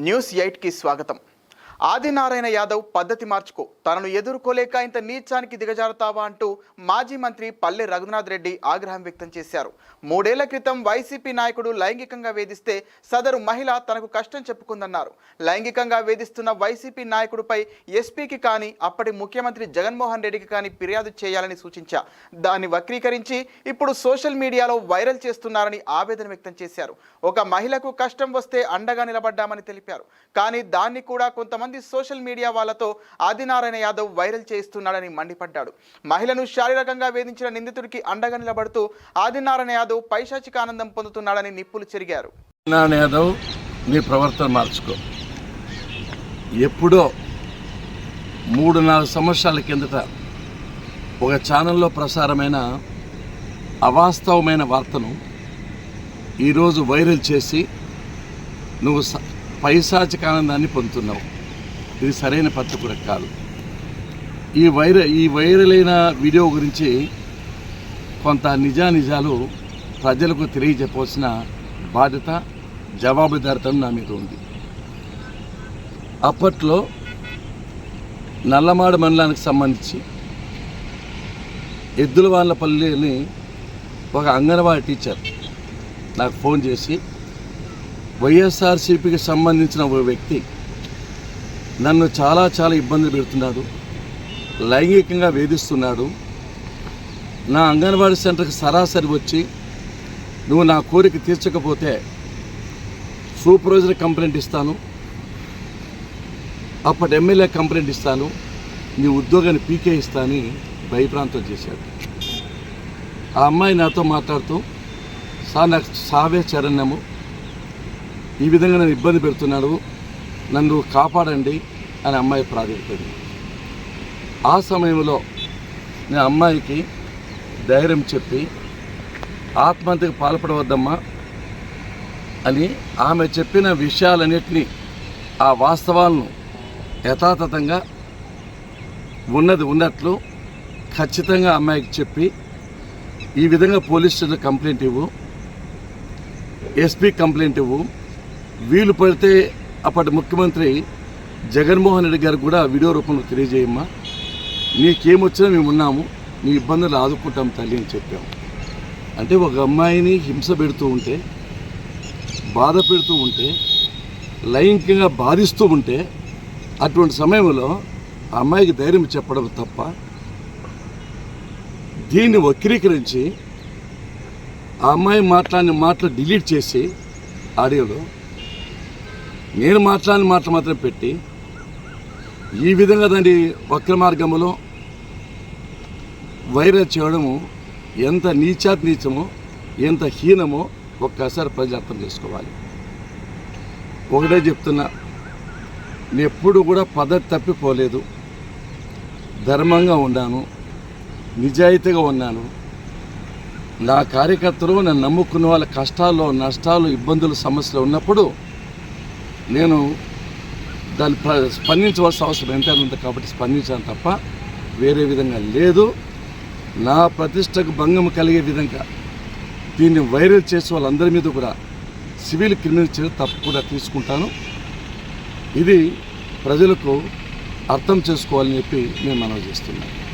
News ఎయిట్కి స్వాగతం. ఆదినారాయణ యాదవ్ పద్ధతి మార్చుకో. తనను ఎదుర్కోలేక ఇంత నీచానికి దిగజారుతావా అంటూ మాజీ మంత్రి పల్లె రఘునాథ్ రెడ్డి ఆగ్రహం వ్యక్తం చేశారు. మూడేళ్ళ క్రితం వైసీపీ నాయకుడు లైంగికంగా వేధిస్తే సదరు మహిళ తనకు కష్టం చెప్పుకుందన్నారు. లైంగికంగా వేధిస్తున్న వైసీపీ నాయకుడిపై ఎస్పీకి కానీ అప్పటి ముఖ్యమంత్రి జగన్మోహన్ రెడ్డికి కానీ ఫిర్యాదు చేయాలని సూచించా. దాన్ని వక్రీకరించి ఇప్పుడు సోషల్ మీడియాలో వైరల్ చేస్తున్నారని ఆవేదన వ్యక్తం చేశారు. ఒక మహిళకు కష్టం వస్తే అండగా నిలబడ్డామని తెలిపారు. కానీ దాన్ని కూడా కొంతమంది సోషల్ మీడియా వాళ్ళతో ఆదినారాయణ యాదవ్ వైరల్ చేస్తున్నాడని మండిపడ్డాడు. మహిళను శారీరకంగా వేధించిన నిందితుడికి అండగా నిలబడుతూ ఆదినారాయణ యాదవ్ పైశాచిక ఆనందం పొందుతున్నాడని నిప్పులు చెరిగారు. నాన్న యాదవ్ నీ ప్రవర్తన మార్చుకో. ఎప్పుడో మూడు నాలుగు సంవత్సరాల కిందట ఒక ఛానల్లో ప్రసారమైన అవాస్తవమైన వార్తను ఈరోజు వైరల్ చేసి నువ్వు స- పైశాచిక ఆనందాన్ని పొందుతున్నావు. ఇది సరైన పద్ధతి కూడా కాదు. ఈ వైర ఈ వైరల్ అయిన వీడియో గురించి కొంత నిజానిజాలు ప్రజలకు తెలియజెప్పవలసిన బాధ్యత జవాబుదారితనం నా మీద ఉంది. అప్పట్లో నల్లమాడ మండలానికి సంబంధించి ఎద్దులవాళ్ళపల్లిని ఒక అంగన్వాడీ టీచర్ నాకు ఫోన్ చేసి వైఎస్ఆర్సీపీకి సంబంధించిన ఓ వ్యక్తి నన్ను చాలా చాలా ఇబ్బందులు పెడుతున్నాడు. లైంగికంగా వేధిస్తున్నాడు. నా అంగన్వాడీ సెంటర్కి సరాసరి వచ్చి నువ్వు నా కోరిక తీర్చకపోతే సూపర్వైజర్ కంప్లైంట్ ఇస్తాను. అప్పటి ఎమ్మెల్యే కంప్లైంట్ ఇస్తాను. నీ ఉద్యోగాన్ని పీకే ఇస్తానని భయప్రాంతం చేశాడు. ఆ అమ్మాయి నాతో మాట్లాడుతూ సార్ నాకు సావే చరణ్యము. ఈ విధంగా నన్ను ఇబ్బంది పెడుతున్నాడు. నన్ను కాపాడండి అని అమ్మాయి ప్రాధాన్యపడింది ఆ సమయంలో నేను అమ్మాయికి ధైర్యం చెప్పి ఆత్మహత్యకు పాల్పడవద్దమ్మా అని ఆమె చెప్పిన విషయాలన్నింటినీ ఆ వాస్తవాలను యథాతథంగా ఉన్నది ఉన్నట్లు ఖచ్చితంగా అమ్మాయికి చెప్పి ఈ విధంగా పోలీస్ స్టేషన్ కంప్లైంట్ ఇవ్వు ఎస్పీ కంప్లైంట్ ఇవ్వు. వీలు పడితే అప్పటి ముఖ్యమంత్రి జగన్మోహన్ రెడ్డి గారు కూడా వీడియో రూపంలో తెలియజేయమ్మా. నీకేమొచ్చినా మేము ఉన్నాము నీ ఇబ్బందులు ఆదుకుంటాం తల్లి అని చెప్పాము అంటే ఒక అమ్మాయిని హింస పెడుతూ ఉంటే బాధ పెడుతూ ఉంటే లైంగికంగా బాధిస్తూ ఉంటే అటువంటి సమయంలో ఆ అమ్మాయికి ధైర్యం చెప్పడం తప్ప దీన్ని వక్రీకరించి ఆ అమ్మాయి మాట్లాడిన మాటలు డిలీట్ చేసి ఆడియోలో నేను మాట్లాడిన మాటలు మాత్రం పెట్టి ఈ విధంగా దాన్ని వక్ర మార్గంలో వైరల్ చేయడము ఎంత నీచాత్ నీచమో ఎంత హీనమో ఒక్కసారి ప్రజలు అర్థం చేసుకోవాలి. ఒకటే చెప్తున్నా నేను ఎప్పుడు కూడా పద్ధతి తప్పిపోలేదు. ధర్మంగా ఉన్నాను నిజాయితీగా ఉన్నాను. నా కార్యకర్తలు నన్ను నమ్ముకున్న వాళ్ళ కష్టాల్లో నష్టాలు ఇబ్బందులు సమస్యలు ఉన్నప్పుడు నేను దాన్ని ప్ర- స్పందించవలసిన అవసరం ఎంత ఉంది కాబట్టి స్పందించాను తప్ప వేరే విధంగా లేదు. నా ప్రతిష్టకు భంగం కలిగే విధంగా దీన్ని వైరల్ చేసే వాళ్ళందరి మీద కూడా సివిల్ క్రిమినల్ చర్య తప్పకుండా తీసుకుంటాను. ఇది ప్రజలకు అర్థం చేసుకోవాలని చెప్పి నేను మనవి చేస్తున్నాను.